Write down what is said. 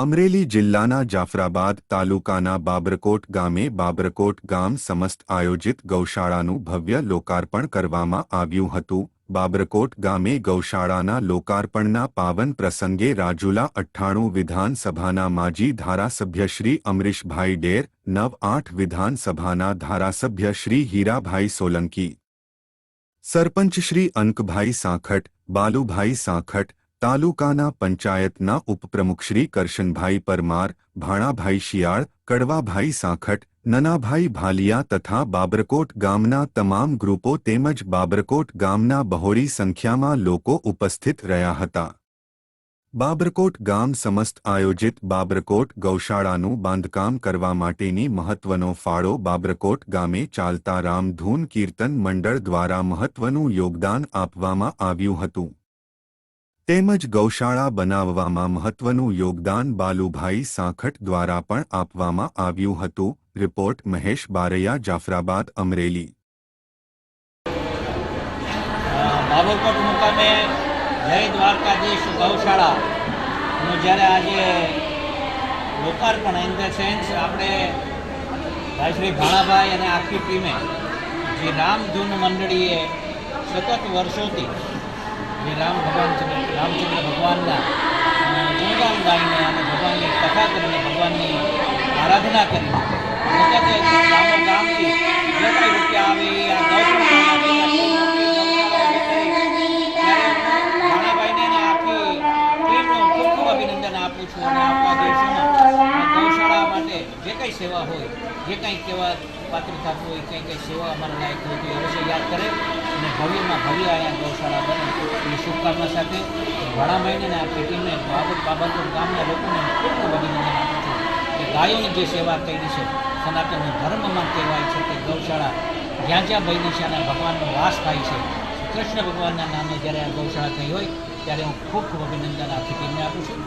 અમરેલી જિલ્લાના જાફરાબાદ તાલુકાના બાબરકોટ ગામે બાબરકોટ ગામ સમસ્ત આયોજિત ગૌશાળાનું ભવ્ય લોકાર્પણ કરવામાં આવ્યું હતું. બાબરકોટ ગામે ગૌશાળાના લોકાર્પણના પાવન પ્રસંગે રાજુલા અઠ્ઠાણું વિધાનસભાના માજી ધારાસભ્ય શ્રી અમરીશભાઈ ડેર, નવ આઠ વિધાનસભાના ધારાસભ્ય શ્રી હીરાભાઈ સોલંકી. સરપંચ શ્રી અંકભાઈ સાંખટ બાલુભાઈ સાંખટ તાલુકાના પંચાયતના ઉપપ્રમુખ શ્રી કરશનભાઈ પરમાર, ભાણાભાઈ શિયાળ, કડવાભાઈ સાંખટ, નનાભાઈ ભાલિયા તથા બાબરકોટ ગામના તમામ ગ્રુપો તેમજ બાબરકોટ ગામના બહોળી સંખ્યામાં લોકો ઉપસ્થિત રહ્યા હતા. બાબરકોટ ગામ સમસ્ત આયોજિત બાબરકોટ ગૌશાળાનું બાંધકામ કરવા માટેની મહત્વનો ફાળો બાબરકોટ ગામે ચાલતા રામધૂન કીર્તન મંડળ દ્વારા મહત્વનું યોગદાન આપવામાં આવ્યું હતું. તેમજ ગૌશાળા બનાવવામાં મહત્વનું યોગદાન બાલુભાઈ સાંખટ દ્વારા પણ આપવામાં આવ્યું હતું, રિપોર્ટ મહેશ બારૈયા, જાફરાબાદ, અમરેલી. બાબરકોટ મુકામે જય દ્વારકાધીશ ગૌશાળાનું જ્યારે આજે લોકાર્પણ ઇન ધ સેન્સ આપણે ભાઈ શ્રી ભાણાભાઈ અને આખી ટીમે જે રામધૂન મંડળીએ સતત વર્ષોથી જે રામ ભગવાન રામચંદ્ર ભગવાનના ગુણગાન ગાઈને અને ભગવાનની કથા કરીને ભગવાનની આરાધના કરીને સતત ગામો ગામથી જે કાંઈ રૂપિયા આવે, આ અભિનંદન આપું છું અને દેશમાં ગૌશાળા માટે જે કંઈ સેવા હોય, જે કંઈ કહેવા પાત્ર થતું હોય કંઈ કંઈ સેવા અમારા લાયક હોય, તો એ અવશ્ય યાદ કરે. અને ભવ્યમાં ભવ્ય અહીંયા ગૌશાળા બને. એ શુભકામના સાથે ઘણા અને આ પેટીને બાબત બાબતપુર ગામના લોકોને ખૂબ ખૂબ અભિનંદન આપું છું કે ગાયોની જે સેવા કરી છે, સનાતન ધર્મમાં કહેવાય છે કે ગૌશાળા. જ્યાં જ્યાં બની છે અને ભગવાનનો વાસ થાય છે કૃષ્ણ ભગવાનના નામે જ્યારે આ ગૌશાળા થઈ હોય, ત્યારે હું ખૂબ ખૂબ અભિનંદન આ ટીમને આપું છું.